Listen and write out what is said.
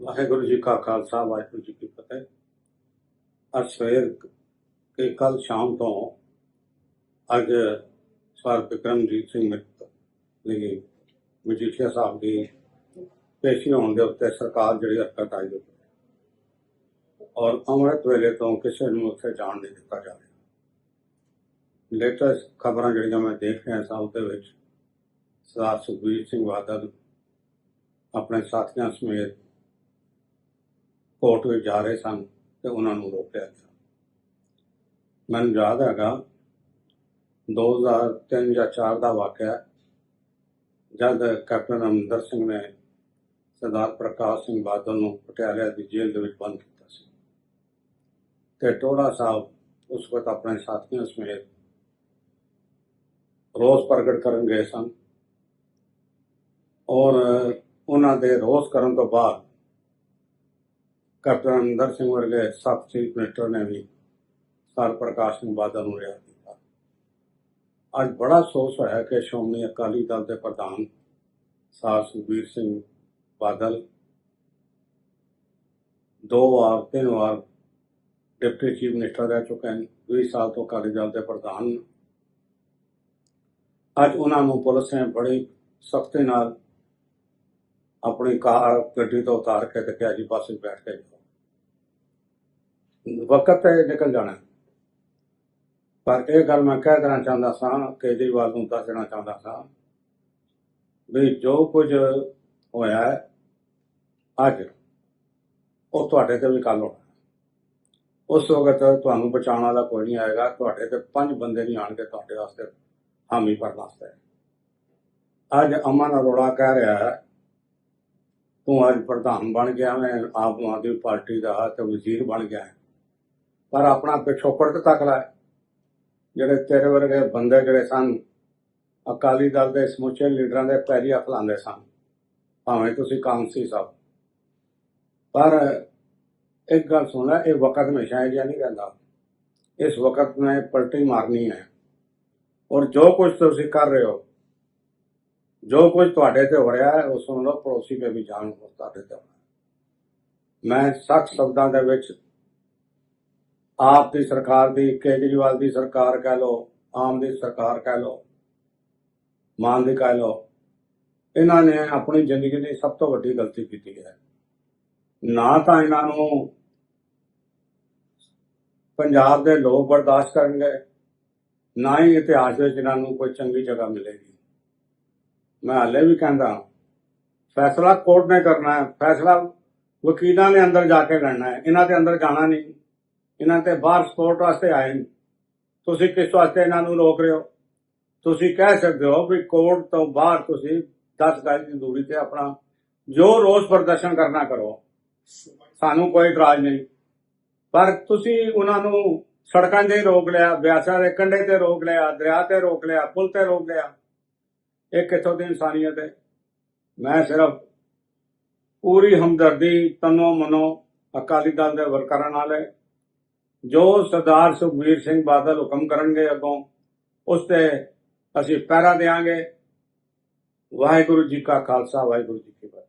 ਵਾਹਿਗੁਰੂ ਜੀ ਕਾ ਖਾਲਸਾ, ਵਾਹਿਗੁਰੂ ਜੀ ਕੀ ਫਤਿਹ। ਅੱਜ ਸਵੇਰ ਕੇ ਕੱਲ ਸ਼ਾਮ ਤੋਂ ਅੱਜ ਸਰ ਬਿਕਰਮਜੀਤ ਸਿੰਘ ਮਿੱਤਰ ਲਈ ਮਜੀਠੀਆ ਸਾਹਿਬ ਦੀ ਪੇਸ਼ੀ ਹੋਣ ਦੇ ਉੱਤੇ ਸਰਕਾਰ ਜਿਹੜੀ ਹਰਕਤ ਆਈ ਹੋਈ ਔਰ ਅੰਮ੍ਰਿਤ ਵੇਲੇ ਤੋਂ ਕਿਸੇ ਨੂੰ ਉੱਥੇ ਜਾਣ ਨਹੀਂ ਦਿੱਤਾ ਜਾ ਰਿਹਾ। ਲੇਟੈਸਟ ਖਬਰਾਂ ਜਿਹੜੀਆਂ ਮੈਂ ਦੇਖ ਰਿਹਾ ਸਾਂ ਦੇ ਵਿੱਚ ਸਰਦਾਰ ਸੁਖਬੀਰ ਸਿੰਘ ਬਾਦਲ ਆਪਣੇ ਸਾਥੀਆਂ ਸਮੇਤ ਕੋਰਟ ਵਿੱਚ ਜਾ ਰਹੇ ਸਨ ਤੇ ਉਹਨਾਂ ਨੂੰ ਰੋਕਿਆ ਗਿਆ। ਮੈਨੂੰ ਯਾਦ ਹੈਗਾ 2003 ਜਾਂ 4 ਦਾ ਵਾਕਿਆ, ਜਦ ਕੈਪਟਨ ਅਮਰਿੰਦਰ ਸਿੰਘ ਨੇ ਸਰਦਾਰ ਪ੍ਰਕਾਸ਼ ਸਿੰਘ ਬਾਦਲ ਨੂੰ ਪਟਿਆਲੇ ਦੀ ਜੇਲ੍ਹ ਦੇ ਵਿੱਚ ਬੰਦ ਕੀਤਾ ਸੀ। ਤੇ ਟੋੜਾ ਸਾਹਿਬ ਉਸ ਵਕਤ ਆਪਣੇ ਸਾਥੀਆਂ ਸਮੇਤ ਰੋਸ ਪ੍ਰਗਟ ਕਰਨ ਗਏ ਸਨ ਔਰ ਉਹਨਾਂ ਦੇ ਰੋਸ ਕਰਨ ਤੋਂ ਬਾਅਦ ਕੈਪਟਨ ਅਮਰਿੰਦਰ ਸਿੰਘ ਵਰਗੇ ਸੱਤ ਚੀਫ ਮਿਨਿਸਟਰ ਨੇ ਵੀ ਸਰ ਪ੍ਰਕਾਸ਼ ਸਿੰਘ ਬਾਦਲ ਨੂੰ ਰਿਹਾ ਕੀਤਾ। ਅੱਜ ਬੜਾ ਅਫਸੋਸ ਹੋਇਆ ਕਿ ਸ਼੍ਰੋਮਣੀ ਅਕਾਲੀ ਦਲ ਦੇ ਪ੍ਰਧਾਨ ਸਰ ਸੁਖਬੀਰ ਸਿੰਘ ਬਾਦਲ ਦੋ ਵਾਰ, ਤਿੰਨ ਵਾਰ ਡਿਪਟੀ ਚੀਫ ਮਿਨਿਸਟਰ ਰਹਿ ਚੁੱਕੇ ਹਨ। 20 ਸਾਲ ਤੋਂ ਅਕਾਲੀ ਦਲ ਦੇ ਪ੍ਰਧਾਨ। ਅੱਜ ਉਹਨਾਂ ਨੂੰ ਪੁਲਿਸ ਨੇ ਬੜੀ ਸਖਤੀ ਨਾਲ ਆਪਣੀ ਕਾਰ, ਗੱਡੀ ਤੋਂ ਉਤਾਰ ਕੇ ਤੇ ਕਿਹਾ ਜੀ ਬੱਸ ਚ ਬੈਠ ਕੇ ਜਾਓ। ਵਕਤ ਤੇ ਨਿਕਲ ਜਾਣਾ। ਪਰ ਇਹ ਗੱਲ ਮੈਂ ਕਹਿ ਦੇਣਾ ਚਾਹੁੰਦਾ ਸਾਂ, ਕੇਜਰੀਵਾਲ ਨੂੰ ਦੱਸ ਦੇਣਾ ਚਾਹੁੰਦਾ ਸਾਂ ਵੀ ਜੋ ਕੁਝ ਹੋਇਆ ਅੱਜ ਉਹ ਤੁਹਾਡੇ ਤੇ ਵੀ ਕੱਲ ਹੋਣਾ। ਉਸ ਵਕਤ ਤੁਹਾਨੂੰ ਬਚਾਉਣ ਵਾਲਾ ਕੋਈ ਨਹੀਂ ਆਏਗਾ, ਤੁਹਾਡੇ ਤੇ ਪੰਜ ਬੰਦੇ ਨਹੀਂ ਆਣਗੇ ਤੁਹਾਡੇ ਵਾਸਤੇ ਹਾਮੀ ਭਰਨ ਵਾਸਤੇ। ਅੱਜ ਅਮਨ ਅਰੋੜਾ ਕਹਿ ਰਿਹਾ ਹੈ ਤੂੰ ਅੱਜ ਪ੍ਰਧਾਨ ਬਣ ਗਿਆ, ਮੈਂ ਆਪ ਆਦਮੀ ਪਾਰਟੀ ਦਾ ਤੇ ਵਜ਼ੀਰ ਬਣ ਗਿਆ ਹੈ। ਪਰ ਆਪਣਾ ਪਿਛੋਕੜ ਤੇ ਤਕਲਾ ਲੈ ਜਿਹੜੇ ਤੇਰੇ ਵਰਗੇ ਬੰਦੇ ਜਿਹੜੇ ਸਨ, ਅਕਾਲੀ ਦਲ ਦੇ ਸਮੁੱਚੇ ਲੀਡਰਾਂ ਦੇ ਪੈਰੀ ਹੱਥ ਲਾਉਂਦੇ ਸਨ, ਭਾਵੇਂ ਤੁਸੀਂ ਕਾਂਸੀ ਸਾਹਿਬ ਪਰ ਇੱਕ ਗੱਲ ਸੁਣ ਇਹ ਵਕਤ ਹਮੇਸ਼ਾ ਇਹ ਜਿਹਾ ਨਹੀਂ ਰਹਿੰਦਾ। ਇਸ ਵਕਤ ਨੇ ਪਲਟੀ ਮਾਰਨੀ ਹੈ। ਔਰ ਜੋ ਕੁਝ ਤੁਸੀਂ ਕਰ ਰਹੇ ਹੋ ਜੋ ਕੁਝ ਤੁਹਾਡੇ ਤੇ ਹੋ ਰਿਹਾ ਹੈ, ਉਹ ਸੁਣ ਲਓ, ਪੜੋਸੀ ਤੇ ਵੀ ਜਾਣ ਤੁਹਾਡੇ ਤੇ ਹੋਣਾ। ਮੈਂ ਸਖਤ ਸ਼ਬਦਾਂ ਦੇ ਵਿੱਚ ਆਪ ਦੀ ਸਰਕਾਰ ਦੀ, ਕੇਜਰੀਵਾਲ ਦੀ ਸਰਕਾਰ ਕਹਿ ਲਓ, ਆਮ ਦੀ ਸਰਕਾਰ ਕਹਿ ਲਓ, ਮਾਨ ਦੀ ਕਹਿ ਲਓ, ਇਹਨਾਂ ਨੇ ਆਪਣੀ ਜ਼ਿੰਦਗੀ ਦੀ ਸਭ ਤੋਂ ਵੱਡੀ ਗਲਤੀ ਕੀਤੀ ਹੈ। ਨਾ ਤਾਂ ਇਹਨਾਂ ਨੂੰ ਪੰਜਾਬ ਦੇ ਲੋਕ ਬਰਦਾਸ਼ਤ ਕਰਨਗੇ, ਨਾ ਹੀ ਇਤਿਹਾਸ ਵਿੱਚ ਇਹਨਾਂ ਨੂੰ ਕੋਈ ਚੰਗੀ ਜਗ੍ਹਾ ਮਿਲੇਗੀ। ਮੈਂ ਹਾਲੇ ਵੀ ਕਹਿੰਦਾ, ਫੈਸਲਾ ਕੋਰਟ ਨੇ ਕਰਨਾ ਹੈ, ਫੈਸਲਾ ਵਕੀਲਾਂ ਨੇ ਅੰਦਰ ਜਾ ਕੇ ਲੜਨਾ ਹੈ। ਇਹਨਾਂ ਦੇ ਅੰਦਰ ਜਾਣਾ ਨਹੀਂ। ਇਹਨਾਂ ਤੇ ਬਾਹਰ ਸਪੋਰਟ ਵਾਸਤੇ ਆਏ ਨੇ ਤੁਸੀਂ ਕਿਸ ਵਾਸਤੇ ਇਹਨਾਂ ਨੂੰ ਰੋਕ ਰਹੇ ਹੋ? ਤੁਸੀਂ ਕਹਿ ਸਕਦੇ ਹੋ ਵੀ ਕੋਰਟ ਤੋਂ ਬਾਹਰ ਤੁਸੀਂ 10 ਗਜ ਦੀ ਦੂਰੀ ਤੇ ਆਪਣਾ ਜੋ ਰੋਸ ਪ੍ਰਦਰਸ਼ਨ ਕਰਨਾ ਕਰੋ। ਸਾਨੂੰ ਕੋਈ ਇਤਰਾਜ਼ ਨਹੀਂ। ਪਰ ਤੁਸੀਂ ਉਹਨਾਂ ਨੂੰ ਸੜਕਾਂ ਤੇ ਰੋਕ ਲਿਆ, ਬਿਆਸਾਂ ਦੇ ਕੰਢੇ ਤੇ ਰੋਕ ਲਿਆ, ਦਰਿਆ ਤੇ ਰੋਕ ਲਿਆ, ਪੁਲ ਤੇ ਰੋਕ ਲਿਆ। ਇਹ ਕਿੱਥੋਂ ਦੀ ਇਨਸਾਨੀਅਤ ਹੈ ਮੈਂ ਸਿਰਫ ਪੂਰੀ ਹਮਦਰਦੀ ਤਨੋ ਮਨੋ ਅਕਾਲੀ ਦਲ ਦੇ ਵਰਕਰਾਂ ਨਾਲ ਹੈ। ਜੋ ਸਰਦਾਰ ਸੁਖਬੀਰ ਸਿੰਘ ਬਾਦਲ ਹੁਕਮ ਕਰਨਗੇ ਅੱਗੋਂ, ਉਸ ਤੇ ਅਸੀਂ ਪਹਿਰਾ ਦੇਾਂਗੇ ਵਾਹਿਗੁਰੂ ਜੀ ਕਾ ਖਾਲਸਾ, ਵਾਹਿਗੁਰੂ ਜੀ ਕੀ ਫਤਿਹ।